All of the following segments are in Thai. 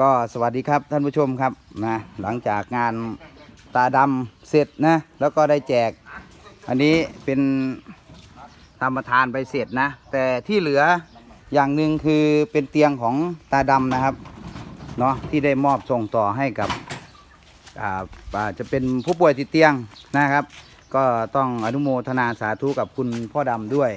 ก็สวัสดีครับท่านผู้ชมครับนะหลังจากงานตาดำเสร็จนะแล้วก็ได้แจก อันนี้เป็นธรรมทานไปเสร็จนะ แต่ที่เหลืออย่างหนึ่งคือเป็นเตียงของตาดำนะครับเนาะที่ได้มอบส่งต่อให้กับอ่าอ่าจะเป็นผู้ป่วยติดเตียงนะครับ ก็ต้องอนุโมทนาสาธุกับคุณพ่อดำด้วย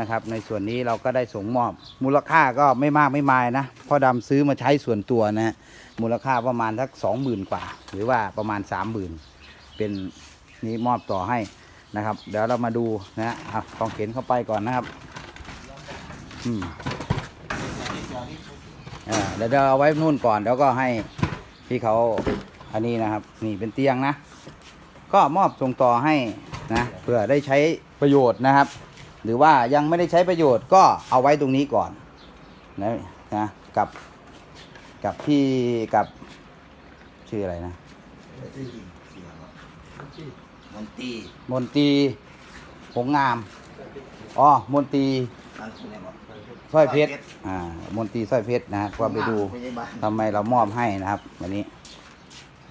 นะครับ ในส่วนนี้เราก็ได้ส่งมอบ มูลค่าก็ไม่มากไม่มายนะพ่อดำซื้อมาใช้ส่วนตัวนะมูลค่าประมาณสักสองหมื่นกว่า หรือว่าประมาณสามหมื่นเป็นนี้มอบต่อให้นะครับ เดี๋ยวเรามาดูนะฮะเอาต้องเข็นเข้าไปก่อนนะครับอืมอ่าเดี๋ยวเราเอาไว้นู่นก่อนแล้วก็ให้พี่เขาอันนี้นะครับนี่เป็นเตียงนะ ก็มอบส่งต่อให้นะเพื่อได้ใช้ประโยชน์นะครับ หรือว่ายังไม่ได้ใช้ประโยชน์ก็เอาไว้ตรงนี้ก่อนนะนะกับกับที่กับชื่ออะไรนะมนตรีมนตรีหงงามอ๋อมนตรีตั้งชื่ออะไรบอกสร้อยเพชรอ่ามนตรีสร้อยเพชรนะครับก็ไปดูพยาบาลทำไมเรามอบให้นะครับ วันนี้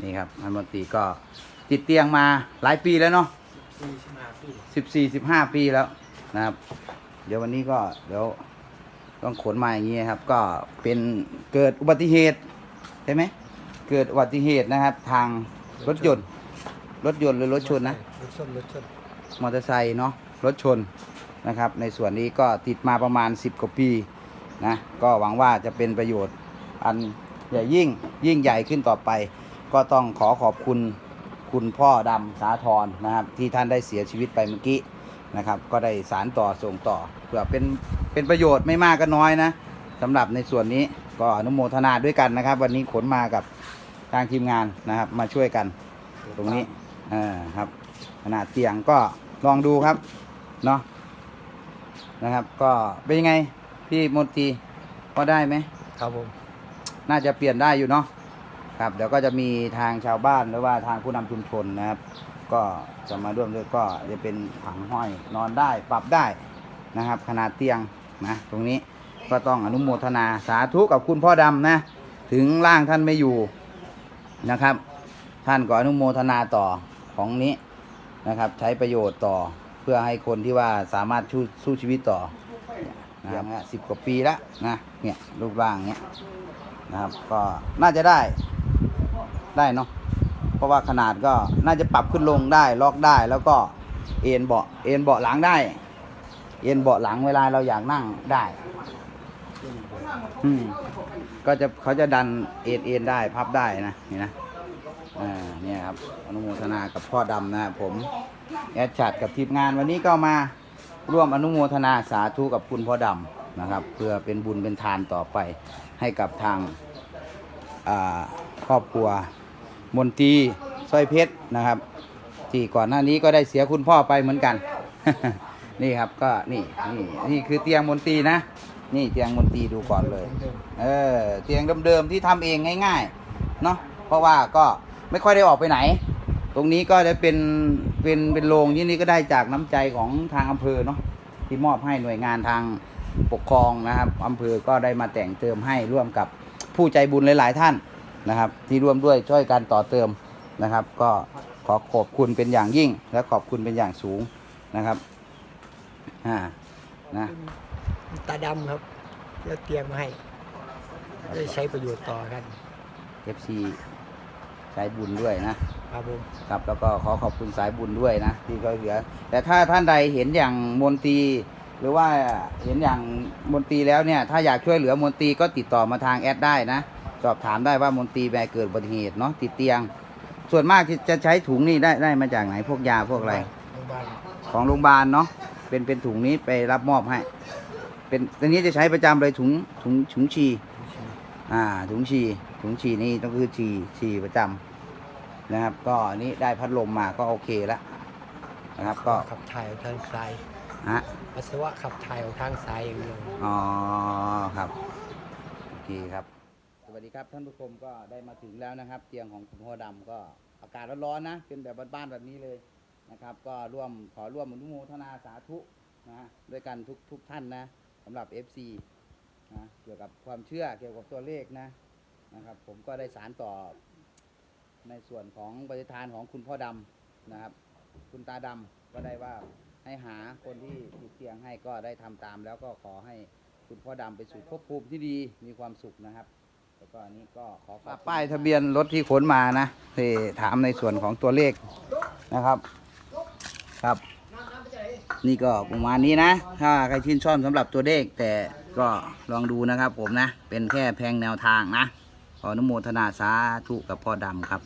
นี่ครับท่านมนตรีก็ติดเตียงมาหลายปีแล้วเนาะสิบสี่สิบห้าปีแล้ว นะครับ เดี๋ยววันนี้ก็เดี๋ยวต้องขนมาอย่างนี้ครับ ก็เป็นเกิดอุบัติเหตุใช่ไหมเกิดอุบัติเหตุนะครับ ทางรถยนต์รถยนต์หรือรถชนนะรถชนรถชนมอเตอร์ไซค์เนาะรถชนนะครับ ในส่วนนี้ก็ติดมาประมาณ 10 กว่าปีนะก็หวังว่าจะเป็นประโยชน์อันใหญ่ยิ่งยิ่งใหญ่ขึ้นต่อไป ก็ต้องขอขอบคุณคุณพ่อดำสาธรนะครับ ที่ท่านได้เสียชีวิตไปเมื่อกี้ นะครับ ก็ได้สารต่อส่งต่อเพื่อเป็นเป็นประโยชน์ไม่มากก็น้อยนะสำหรับในส่วนนี้ก็อนุโมทนาด้วยกันนะครับ วันนี้ขนมากับทางทีมงานนะครับ มาช่วยกัน ตรงนี้อ่าครับ ขนาดเตียงก็ลองดูครับเนาะนะครับ ก็เป็นยังไงพี่มนตรีพอได้ไหมครับผมน่าจะเปลี่ยนได้อยู่เนาะครับเดี๋ยวก็จะมีทางชาวบ้านหรือว่าทางผู้นำชุมชนนะครับ ก็จะมาร่วมด้วยก็จะเป็นถังห้อยนอนได้ปรับได้นะครับ ขนาดเตียงนะตรงนี้ก็ต้องอนุโมทนาสาธุกับคุณพ่อดำนะ ถึงร่างท่านไม่อยู่นะครับ ท่านก็อนุโมทนาต่อของนี้นะครับ ใช้ประโยชน์ต่อเพื่อให้คนที่ว่าสามารถสู้ชีวิตต่อนะครับสิบกว่าปีแล้วนะเนี่ยรูปร่างเนี้ยนะครับ ก็น่าจะได้ได้เนาะ เพราะว่าขนาดก็น่าจะปรับขึ้นลงได้ล็อกได้แล้วก็เอ็นเบาะเอ็นเบาะหลังได้ เอ็นเบาะหลังเวลาเราอยากนั่งได้อืมก็จะเขาจะดันเอ็นเอ็นได้พับได้นะนี่นะอ่าเนี่ยครับอนุโมทนากับพ่อดำนะครับผมแอดชัดกับทีมงานวันนี้ก็มาร่วมอนุโมทนาสาธุกับคุณพ่อดำนะครับ เพื่อเป็นบุญเป็นทานต่อไปให้กับทางครอบครัว มนตรีสร้อยเพชรนะครับ ที่ก่อนหน้านี้ก็ได้เสียคุณพ่อไปเหมือนกัน นี่ครับก็นี่นี่นี่คือเตียงมนตรีนะ นี่เตียงมนตรีดูก่อนเลย เออเตียงเดิมๆที่ทำเองง่ายๆเนาะเพราะว่าก็ไม่ค่อยได้ออกไปไหน ตรงนี้ก็ได้เป็นเป็นเป็นโรงที่นี่ก็ได้จากน้ำใจของทางอำเภอเนาะที่มอบให้หน่วยงานทางปกครองนะครับอำเภอก็ได้มาแต่งเติมให้ร่วมกับผู้ใจบุญหลาย ๆ ท่าน นะครับ ที่ร่วมด้วยช่วยกันต่อเติมนะครับ ก็ขอขอบคุณเป็นอย่างยิ่ง และขอบคุณเป็นอย่างสูงนะครับอ่านะตาดำครับเลือกเตียงมาให้ได้ใช้ประโยชน์ต่อกันเอฟซีสายบุญด้วยนะครับผมครับแล้วก็ขอขอบคุณสายบุญด้วยนะที่ช่วยเหลือ แต่ถ้าท่านใดเห็นอย่างมนตรีหรือว่าเห็นอย่างมนตรีแล้วเนี่ย ถ้าอยากช่วยเหลือมนตรีก็ติดต่อมาทางแอดได้นะ สอบถามได้ว่ามนตรีแม่เกิดอุบัติเหตุเนาะติดเตียง ส่วนมากที่จะใช้ถุงนี่ได้ได้มาจากไหนพวกยาพวกอะไร โรงพยาบาลของโรงพยาบาลเนาะเป็นเป็นถุงนี้ไปรับมอบให้ เป็นตัวนี้จะใช้ประจำเลยถุงถุงถุงชี อ่าถุงชีถุงชีนี่ต้องคือชีชีประจำนะครับ ก็อันนี้ได้พัดลมมาก็โอเคแล้วนะครับก็ขับถ่ายออกทางซ้ายฮะปัสสาวะขับถ่ายออกทางซ้ายอย่างเดียว อ๋อครับโอเคครับส วัสดีครับท่านผู้ชมก็ได้มาถึงแล้วนะครับ เตียงของคุณพ่อดำก็อากาศร้อนๆนะ เป็นแบบบ้านๆแบบนี้เลยนะครับ ก็ร่วมขอร่วมอนุโมทนาสาธุนะด้วยกันทุกทุกท่านนะสำหรับ FC นะเกี่ยวกับความเชื่อเกี่ยวกับตัวเลขนะนะครับ ผมก็ได้สารต่อในส่วนของปฏิทานของคุณพ่อดำนะครับ คุณตาดำก็ได้ว่าให้หาคนที่ติดเตียงให้ก็ได้ทำตาม แล้วก็ขอให้คุณพ่อดำไปสู่ภพภูมิที่ดีมีความสุขนะครับ แล้วก็อันนี้ก็ขอป้ายทะเบียนรถที่ขนมานะที่ถามในส่วนของตัวเลขนะครับ ครับ นี่ก็ประมาณนี้นะ ถ้าใครชื่นชอบสำหรับตัวเลข แต่ก็ลองดูนะครับผมนะ เป็นแค่แพงแนวทางนะ ขออนุโมทนาสาธุกับพ่อดำครับ